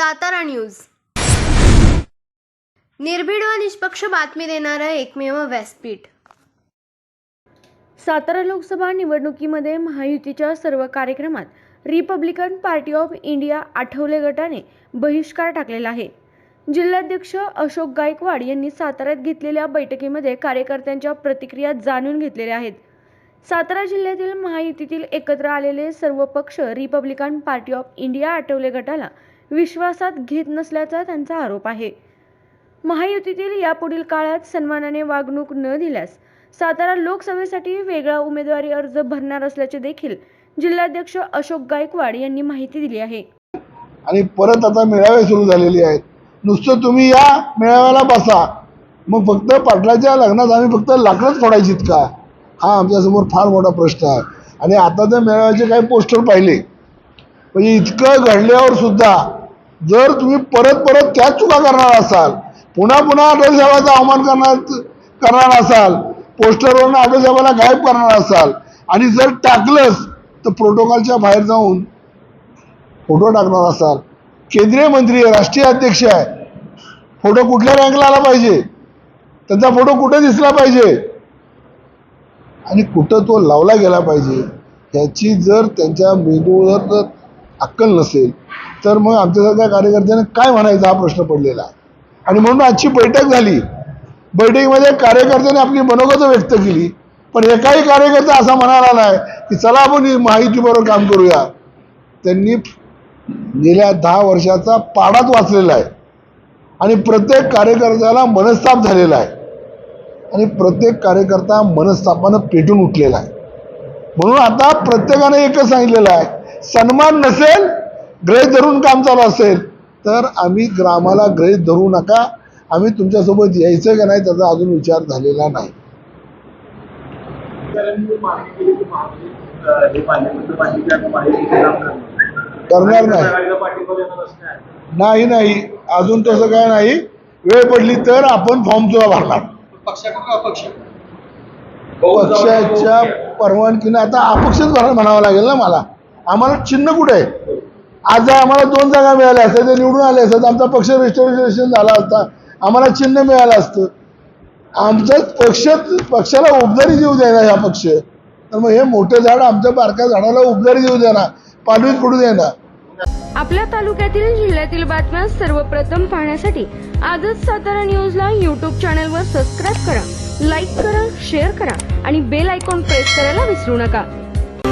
Satara news. निर्भीड व निष्पक्ष बातमी देणारं एकमेव व्यासपीठ. सातारा लोकसभा निवडणुकीमध्ये महायुतीच्या सर्व कार्यक्रमात Republican party of India Athawale गटाने बहिष्कार टाकलेला आहे. जिल्हाध्यक्ष अशोक गायकवाड यांनी साताऱ्यात घेतलेल्या बैठकीमध्ये कार्यकर्त्यांच्या प्रतिक्रिया जाणून घेतलेल्या आहेत. सातारा जिल्ह्यातील महायुतीतील एकत्र आलेले सर्व पक्ष Republican party of India Athawale गटाला विश्वासात घेत नसल्याचा त्यांचा आरोप आहे. महायुतीतील यापुढील काळात सन्मानाने वागणूक न दिल्यास सातारा लोकसभेसाठी वेगळा उमेदवारी अर्ज भरणार असल्याचे देखील जिल्हाध्यक्ष अशोक गायकवाड यांनी माहिती दिली आहे. आणि परत आता मेळावे सुरू झालेले आहेत. नुसतं तुम्ही या मेळाव्याला बसा. मग फक्त पाटलाच्या लग्नात आम्ही फक्त लाकडंच फोडायचीत का हा आमच्यासमोर फार मोठा प्रश्न आहे. आणि आता त्या मेळाव्याचे काही पोस्टर पाहिले. म्हणजे इतकं घडल्यावर सुद्धा जर तुम्ही परत परत त्याच चुका करणार असाल पुन्हा पुन्हा अटल अवमान करणार करणार असाल पोस्टरवरून अटल गायब करणार असाल आणि जर टाकलंच तर प्रोटोकॉलच्या बाहेर जाऊन फोटो टाकणार असाल. केंद्रीय मंत्री आहे राष्ट्रीय अध्यक्ष आहे. फोटो कुठल्या रँकला आला पाहिजे? त्यांचा फोटो कुठे दिसला पाहिजे? आणि कुठं तो लावला गेला पाहिजे? ह्याची जर त्यांच्या मेंदूवर अक्कल नसेल तर मग आमच्यासारख्या कार्यकर्त्यांना काय म्हणायचा हा प्रश्न पडलेला? आणि म्हणून आजची बैठक झाली. बैठकीमध्ये कार्यकर्त्यांनी आपली मनोगत व्यक्त केली. पण एकाही कार्यकर्ता असा म्हणाला नाही की चला आपण माहितीबरोबर काम करूया. त्यांनी गेल्या दहा वर्षाचा पाडाच वाचलेला आहे. आणि प्रत्येक कार्यकर्त्याला मनस्ताप झालेला आहे. आणि प्रत्येक कार्यकर्ता मनस्तापानं पेटून उठलेला आहे. म्हणून आता प्रत्येकाने एकच सांगितलेलं आहे सन्मान नसेल ग्रहित धरून काम चालू असेल तर आम्ही ग्रामाला ग्रहित धरू नका. आम्ही तुमच्यासोबत यायचं का नाही त्याचा अजून विचार झालेला नाही. करणार नाही. नाही नाही. अजून तसं काय नाही. वेळ पडली तर आपण फॉर्म सुद्धा भरणार. पक्षाच्या परवानगीनं आता अपक्षच भरा म्हणावं लागेल ना मला. आम्हाला चिन्ह कुठे आहे? आज जर आम्हाला दोन जागा मिळाल्या असत्या ते निवडून आले असतात आमचा पक्ष रजिस्ट्रेशन झाला असता आम्हाला चिन्ह मिळालं असतं. आमचं पक्ष पक्षाला उबदारी देऊ देणार ह्या पक्ष. तर मग हे मोठं झाड आमच्या बारक्या झाडाला उबदारी देऊ देणार ना पालवीत पडू द्या आपल्या तालुक्यातील जिल्ह्यातील बातम्या सर्वप्रथम पाहण्यासाठी आजच सातारा न्यूजला यूट्यूब चॅनलवर सबस्क्राईब करा लाईक करा शेअर करा आणि बेल आयकॉन प्रेस करायला विसरू नका.